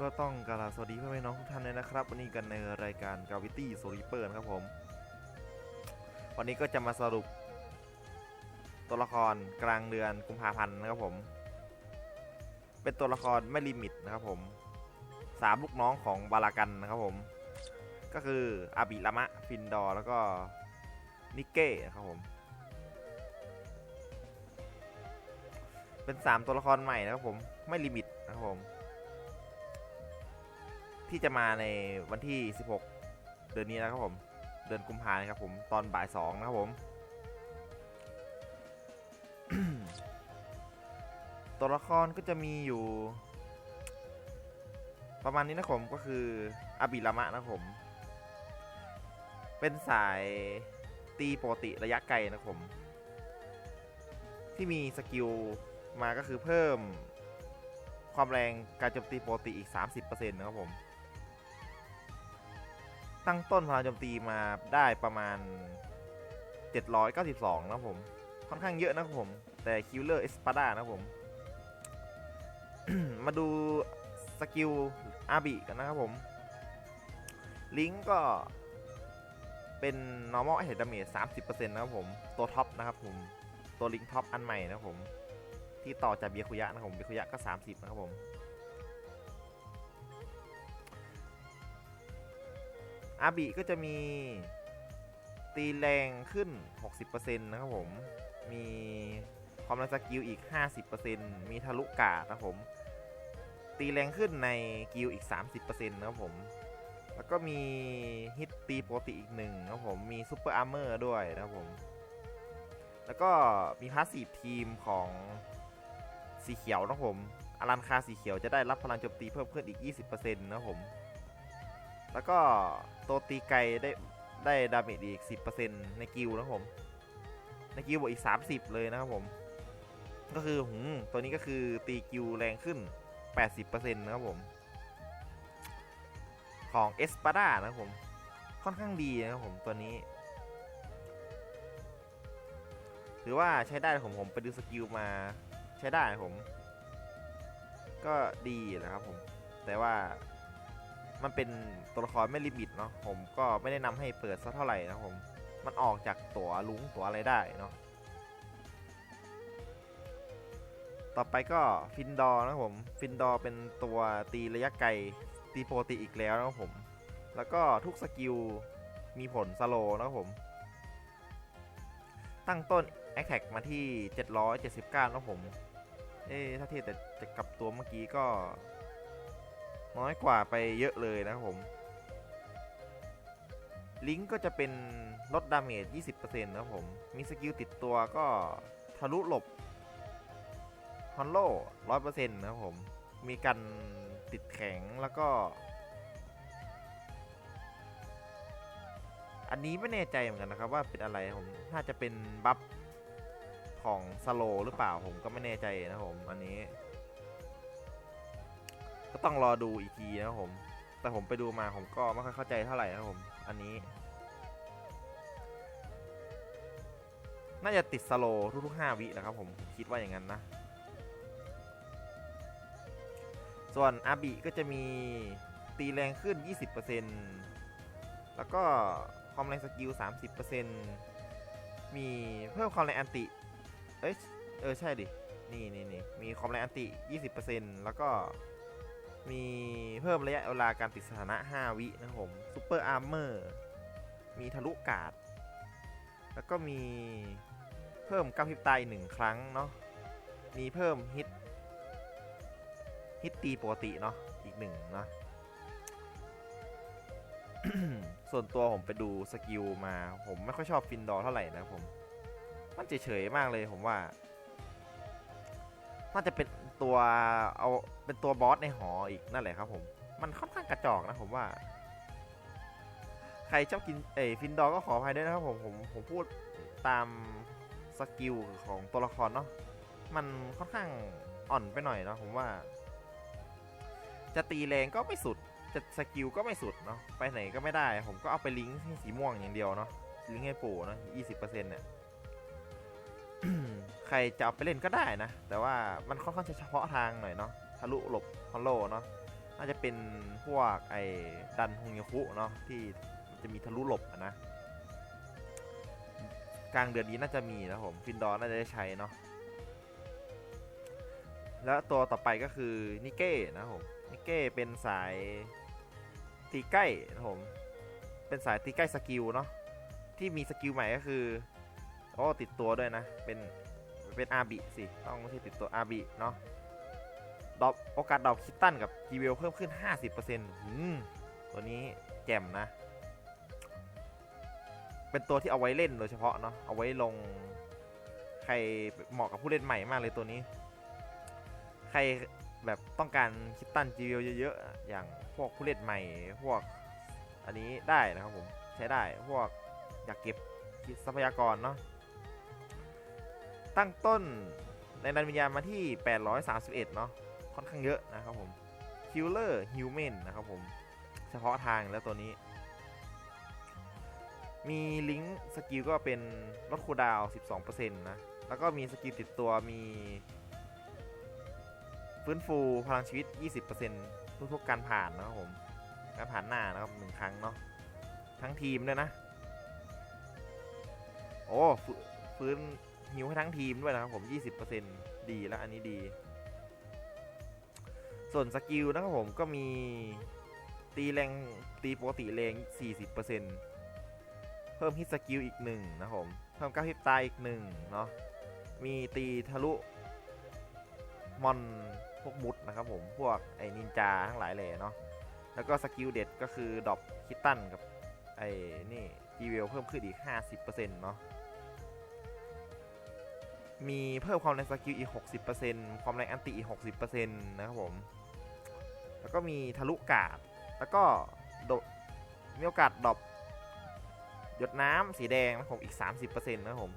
ก็ต้องกราบสวัสดีเพื่อนพี่น้องทุกท่านเลยนะครับ วันนี้กันในรายการกาวิตี้โซลิเปอร์นะครับผม วันนี้ก็จะมาสรุป ตัวละครกลางเดือนกุมภาพันธ์นะครับผม เป็นตัวละครไม่ลิมิตนะครับผมสามลูกน้องของบาลากันนะครับผม ก็คืออาบิลามะฟินดอร์แล้วก็นิเก้นะครับผม เป็น 3 ตัวละครใหม่นะครับผม ไม่ลิมิตนะครับผม ที่จะมาในวันที่ 16 เดือนนี้นะครับผม เดือนกุมภาพันธ์นะครับผมตอนบ่าย2นะครับผม ตัวละครก็จะมีอยู่ ประมาณนี้นะครับผมก็คืออาบิรามะนะครับผม เป็นสายตีปกติระยะไกลนะครับผม ที่มีสกิลมาก็คือเพิ่มความแรงการโจมตีปกติอีก 30%นะครับผม ตั้งต้นพลังโจมตีมาได้ประมาณ 792 นะครับผม ค่อนข้างเยอะนะครับผม แต่คิลเลอร์เอสปาดานะครับผม มาดูสกิลอาบิกันนะครับผม ลิงก์ก็เป็น normal attack damage 30%นะครับผม ตัวท็อปนะครับผม ตัวลิงก์ท็อปอันใหม่นะครับผม ที่ต่อจากเบียคุยะนะครับผม เบียคุยะก็ 30 นะครับผม อาบิก็จะมีตีแรงขึ้น 60%นะครับผม มีความแรงสกิลอีก 50%มีทะลุกาดนะครับผม ตีแรงขึ้นในกิลอีก 30%นะครับผม แล้วก็มีฮิตตีปกติอีกหนึ่งนะครับผม มีซูเปอร์อาร์เมอร์ด้วยนะครับผม แล้วก็มีพาสซีฟทีมของสีเขียวนะครับผม อารันคาสีเขียวจะได้รับพลังโจมตีเพิ่มขึ้นอีก 20%นะครับผม แล้วก็ตัวตีไกลได้ได้ดาเมจอีก 10%ในกิลนะผม ในกิลบวกอีก 30 เลยนะครับผม ก็คือหืมตัวนี้ก็คือตีกิลแรงขึ้น 80%นะครับผม ของเอสปาดานะครับผม ค่อนข้างดีนะครับผมตัวนี้ถือว่าใช้ได้ผมผมไปดูสกิลมาใช้ได้ผม ก็ดีนะครับผม แต่ว่า มันเป็นตัวละครไม่ลิมิตเนาะผมก็ไม่ได้นำให้เปิดสักเท่าไหร่นะผมมันออกจากตัวลุงตัวอะไรได้เนาะต่อไปก็ฟินดอร์นะผมฟินดอร์เป็นตัวตีระยะไกลตีโปกติอีกแล้วนะครับผม แล้วก็ทุกสกิลมีผลสโลนะครับผม ตั้งต้น a t t a c k มาที่ 779 นะครับผม เอ๊ถ้าเทียบแต่แต่กับตัวเมื่อกี้ก็ น้อยกว่าไปเยอะเลยนะครับผม ลิงก์ก็จะเป็นลดดาเมจ 20%นะครับผม มีสกิลติดตัวก็ทะลุหลบฮอนโล100%นะครับผม มีกันติดแข็งแล้วก็ อันนี้ไม่แน่ใจเหมือนกันนะครับว่าเป็นอะไรผม น่าจะเป็นบัฟของสโลหรือเปล่าผมก็ไม่แน่ใจนะครับผม อันนี้ ก็ต้องรอดูอีกทีนะครับผม แต่ผมไปดูมาผมก็ไม่ค่อยเข้าใจเท่าไหร่นะครับผม อันนี้ น่าจะติดสโลทุกๆ 5 วินะครับผมคิดว่าอย่างนั้นนะ ส่วนอาบิก็จะมีตีแรงขึ้น 20%แล้วก็ความแรงสกิล 30%มีเพิ่มความแรงอันติ เอ้ย เออ ใช่ดิ นี่นี่นี่มีความแรงอันติ 20%แล้วก็ มีเพิ่มระยะเวลาการติดสถานะ 5 วินะครับผมซูเปอร์อาร์เมอร์มีทะลุกาด แล้วก็มีเพิ่มก้าวพิบตาอีกหนึ่งครั้งเนาะมีเพิ่มฮิตฮิตตีปกติเนาะอีกหนึ่งเนาะส่วนตัวผมไปดูสกิลมา ผมไม่ค่อยชอบฟินดอร์เท่าไหร่นะครับผม มันเฉยๆมากเลยผมว่า น่าจะเป็น ตัวเอาเป็นตัวบอสในหออีกนั่นแหละครับ ผม มันค่อนข้างกระจอกนะผมว่า ใครชอบกินเอฟินดอร์ก็ขออภัยด้วยนะครับผมผมผมพูดตามสกิลของตัวละครเนาะมันค่อนข้างอ่อนไปหน่อยเนาะผมว่า จะตีแรงก็ไม่สุดจะสกิลก็ไม่สุดเนาะไปไหนก็ไม่ได้ ผมก็เอาไปลิงก์ให้สีม่วงอย่างเดียวเนาะลิงก์ให้ปู่เนาะยี่สิบเปอร์เซ็นต์เนี่ย ใครจะเอาไปเล่นก็ได้นะ แต่ว่ามันค่อนข้างจะเฉพาะทางหน่อยเนาะทะลุหลบฮอลโลเนาะน่าจะเป็นพวกไอ้ดันฮงยคุเนาะที่จะมีทะลุหลบนะกลางเดือนนี้น่าจะมีนะผมฟินดอร์น่าจะได้ใช้เนาะแล้วตัวต่อไปก็คือนิเก้นะผมนิเก้เป็นสายตีใกล้นะผมเป็นสายตีใกล้สกิลเนาะที่มีสกิลใหม่ก็คือ โอ้ติดตัวด้วยนะ เป็น เป็นอาบิสิ ต้องที่ติดตัวอาบิเนาะดอปโอกาสดอปคิตตันกับจีเวลเพิ่มขึ้น 50%อืมตัวนี้แจ่มนะ เป็นตัวที่เอาไว้เล่นโดยเฉพาะเนาะ เอาไว้ลง ใครเหมาะกับผู้เล่นใหม่มากเลยตัวนี้ ใครแบบต้องการคิดตันจีเวลเยอะๆ อย่างพวกผู้เล่นใหม่ พวกอันนี้ได้นะครับผม ใช้ได้ พวกอยากเก็บทรัพยากรเนาะ ตั้งต้นในนันวิญญาณมาที่ 831 เนาะค่อนข้างเยอะนะครับผม Killer Human นนะครับผม เฉพาะทางแล้วตัวนี้ มีลิงก์สกิลก็เป็นลดคูดาวน์12%นะ แล้วก็มีสกิลติดตัวมีฟื้นฟูพลังชีวิต 20%ทุกๆการผ่านนะครับผม การผ่านหน้านะครับหนึ่งครั้งเนาะ ทั้งทีมด้วยนะ โอ้ฟื้น ฮิวให้ทั้งทีมด้วยนะครับผม 20%ดีแล้วอันนี้ดี ส่วนสกิลนะครับผมก็มีตีแรงตีปกติแรง 40%เพิ่มฮิตสกิลอีกหนึ่งนะครับผมเพิ่มก้าวฮิตตายอีกหนึ่งเนาะมีตีทะลุมอนพวกมุดนะครับผมพวกไอ้นินจาทั้งหลายแหล่เนาะแล้วก็สกิลเด็ดก็คือดรอปคิตตันกับไอ้นี่จีเวลเพิ่มขึ้นอีก 50%เนาะ มีเพิ่มความแรงสกิลอีก 60%ความแรงอันติอีก 60%นะครับผม แล้วก็มีทะลุกาด แล้วก็โดมีโอกาสดรอปหยดน้ำสีแดงนะครับผมอีก 30%นะครับผม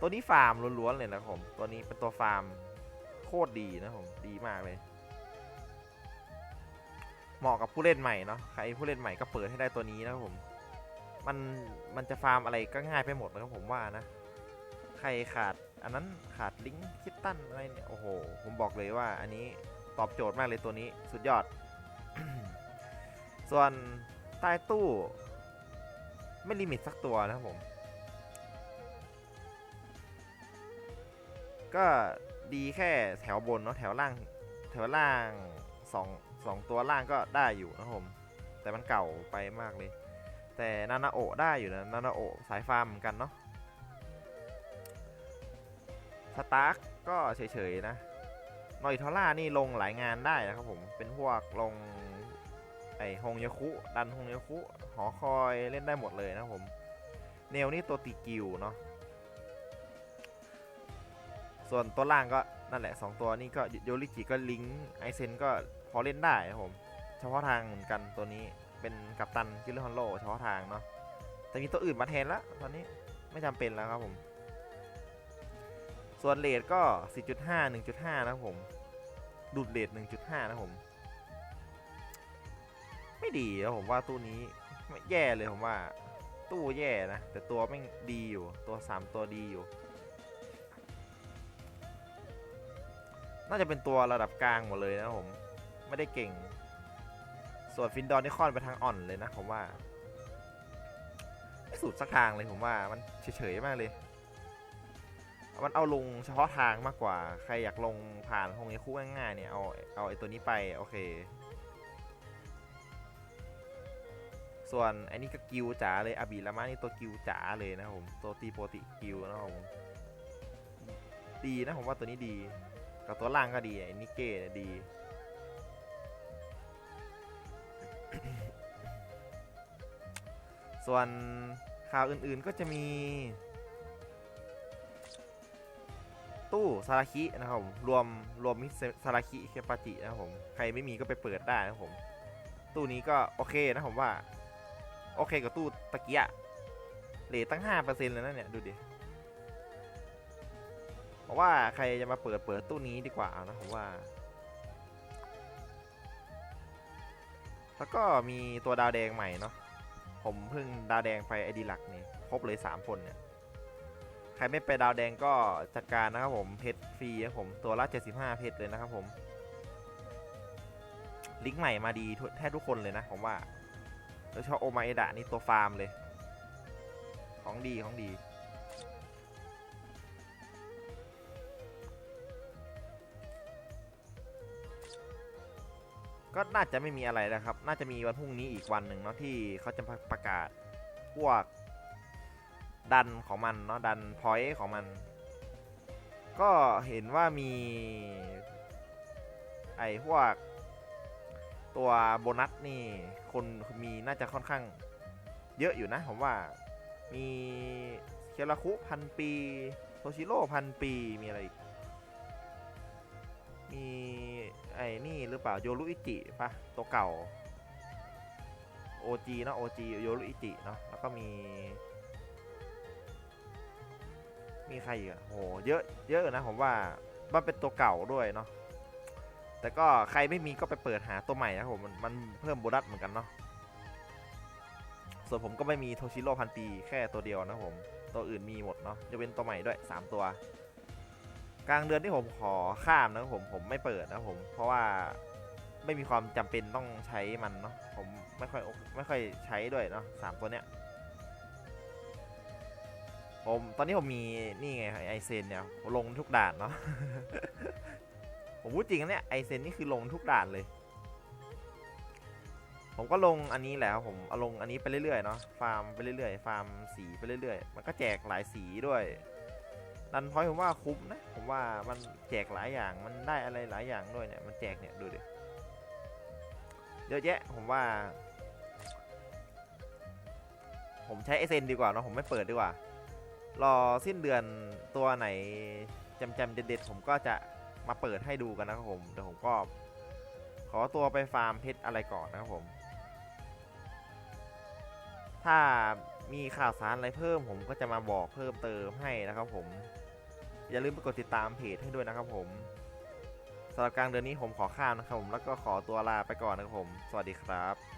ตัวนี้ฟาร์มล้วนๆเลยนะครับผม ตัวนี้เป็นตัวฟาร์มโคตรดีนะครับผม ดีมากเลย เหมาะกับผู้เล่นใหม่เนาะ ใครผู้เล่นใหม่ก็เปิดให้ได้ตัวนี้นะครับผม มัน มันจะฟาร์มอะไรก็ง่ายไปหมดนะครับผมว่านะ ใครขาด อันนั้นขาดลิงก์คิตตันอะไรเนี่ยโอ้โห ผมบอกเลยว่าอันนี้ตอบโจทย์มากเลยตัวนี้สุดยอด ส่วนใต้ตู้ ไม่ลิมิตสักตัวนะครับผม ก็ดีแค่แถวบนเนาะแถวล่างแถวล่างสองสองตัวล่างก็ได้อยู่นะครับผม แต่มันเก่าไปมากเลย แต่นานาโอได้อยู่นะนานาโอสายฟาร์มเหมือนกันเนาะ สตาร์กก็เฉยๆนะนอยทอร่านี่ลงหลายงานได้นะครับผม เป็นพวกลงไอฮงยาคุ ดันฮงยาคุ หอคอยเล่นได้หมดเลยนะครับผม เนลนี่ตัวตีกิวเนาะ ส่วนตัวล่างก็นั่นแหละ 2 ตัวนี้ก็โยริจิก็ลิงไอเซนก็พอเล่นได้ครับผม เฉพาะทางเหมือนกันตัวนี้เป็นกัปตันกิลเลอร์ฮอนโลเฉพาะทางเนาะ แต่มีตัวอื่นมาแทนแล้วตอนนี้ไม่จำเป็นแล้วครับผม ส่วนเลทก็ 4.5 1.5 นะครับผม ดูดเลท1.5 นะครับผม ไม่ดีนะผมว่าตู้นี้แย่เลยผมว่า ตู้แย่นะ แต่ตัวไม่ดีอยู่ ตัว 3 ตัวดีอยู่ น่าจะเป็นตัวระดับกลางหมดเลยนะผม ไม่ได้เก่ง ส่วนฟินดอนนี่ค่อนไปทางอ่อนเลยนะผมว่าไม่สุดสักทางเลยผมว่ามันเฉยๆมากเลย มันเอาลงเฉพาะทางมากกว่า ใครอยากลงผ่านฮงเอคู่ง่ายๆเนี่ยเอาเอาไอตัวนี้ไปโอเค ส่วนอันนี้ก็กิวจ๋าเลยอาบิลามานี่ตัวกิวจ๋าเลยนะครับผมตัวตีโปรติกิวนะครับผมดีนะผมว่าตัวนี้ดี กับตัวล่างก็ดีไอ้นิเก้เนี่ยดีส่วนข่าวอื่นๆก็จะมี ตู้ซาราคินะครับผมรวมรวมมิซาราคิเคปาจินะครับผมใครไม่มีก็ไปเปิดได้นะครับผมตู้นี้ก็โอเคนะผมว่า โอเคกับตู้ตะเกียะเหลทตั้ง 5%เลยนะเนี่ยดูดิเพราะว่าใครจะมาเปิดเปิดตู้นี้ดีกว่านะผมว่า แล้วก็มีตัวดาวแดงใหม่เนาะผมเพิ่งดาวแดงไปไอดีหลักนี่ครบเลย 3 คนเนี่ย ครไม่ไปดาวแดงก็จัดการนะครับผมเพชรฟรีครับผมตัวละ 75 เพชรเลยนะครับผมลิงก์ใหม่มาดีแทบทุกคนเลยนะผมว่าโดยเฉพาะโอมาเอดะนี่ตัวฟาร์มเลย ของดีของดี ก็น่าจะไม่มีอะไรแล้วครับ น่าจะมีวันพรุ่งนี้อีกวันหนึ่งเนาะที่เขาจะประกาศพวก ดันของมันเนาะดันพอยต์ของมัน ก็เห็นว่ามี ไอ้พวก ตัวโบนัสนี่ คนมีน่าจะค่อนข้างเยอะอยู่นะ ผมว่ามีเคราคุพันปีโทชิโร่พันปีมีอะไรอีกมีไอ้นี่หรือเปล่าโยรุอิจิปะตัวเก่า OG เนอะ OG โยรุอิจิเนาะแล้วก็มี มีใครอีกอะโหเยอะเยอะนะผมว่ามันเป็นตัวเก่าด้วยเนาะแต่ก็ใครไม่มีก็ไปเปิดหาตัวใหม่นะผมมันเพิ่มโบนัสเหมือนกันเนาะส่วนผมก็ไม่มีโทชิโร่พันปีแค่ตัวเดียวนะผมตัวอื่นมีหมดเนาะจะเป็นตัวใหม่ด้วย 3 ตัว กลางเดือนที่ผมขอข้ามนะผมผมไม่เปิดนะผม เพราะว่าไม่มีความจำเป็นต้องใช้มันเนาะผมไม่ค่อยไม่ค่อยใช้ด้วยเนาะสามตัวเนี้ย ผมตอนนี้ผมมีนี่ไงไอเซนเนี่ยลงทุกด่านเนาะผมพูดจริงนะเนี่ยไอเซนนี่คือลงทุกด่านเลย ผมก็ลงอันนี้แหละครับผมเอาลงอันนี้ไปเรื่อยๆเนาะฟาร์มไปเรื่อยๆฟาร์มสีไปเรื่อยๆ มันก็แจกหลายสีด้วยดันพอยผมว่าคุ้มนะผมว่ามันแจกหลายอย่างมันได้อะไรหลายอย่างด้วยเนี่ยมันแจกเนี่ยดูดิเยอะแยะผมว่า ผมใช้ไอเซนดีกว่าเนาะผมไม่เปิดดีกว่า รอสิ้นเดือนตัวไหนจำจำเด็ดๆผมก็จะมาเปิดให้ดูกันนะครับผมเดี๋ยวผมก็ ขอตัวไปฟาร์มเพชรอะไรก่อนนะครับผม ถ้ามีข่าวสารอะไรเพิ่มผมก็จะมาบอกเพิ่มเติมให้นะครับผม อย่าลืมไปกดติดตามเพจให้ด้วยนะครับผมสำหรับกลางเดือนนี้ผมขอข้ามนะครับผมแล้วก็ขอตัวลาไปก่อนนะครับผม สวัสดีครับ